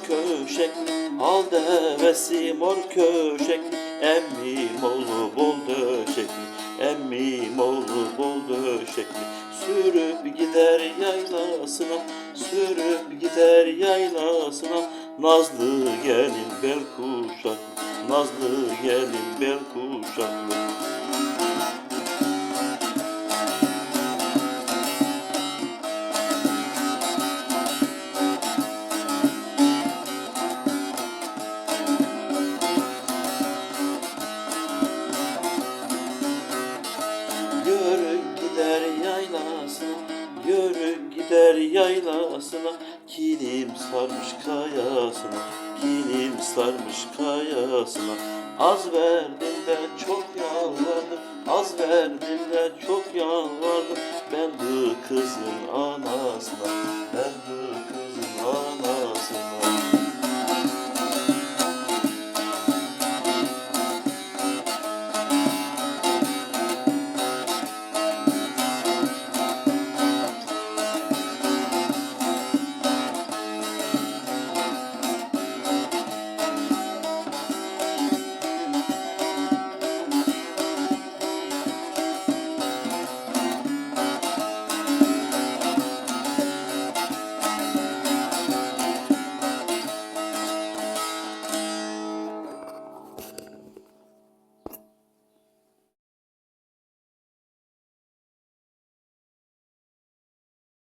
köşek Al devesi mor köşek. Emmim oğlu bol döşekli Emmim oğlu bol döşekli Sürüp gider yaylasına Sürüp gider yaylasına. Nazlı gelin bel kuşaklı Nazlı gelin bel kuşaklı gider yaylasına Kilim sarmış kayasına Kilim sarmış kayasına. Az verdim de çok yalvardım. Az verdim de çok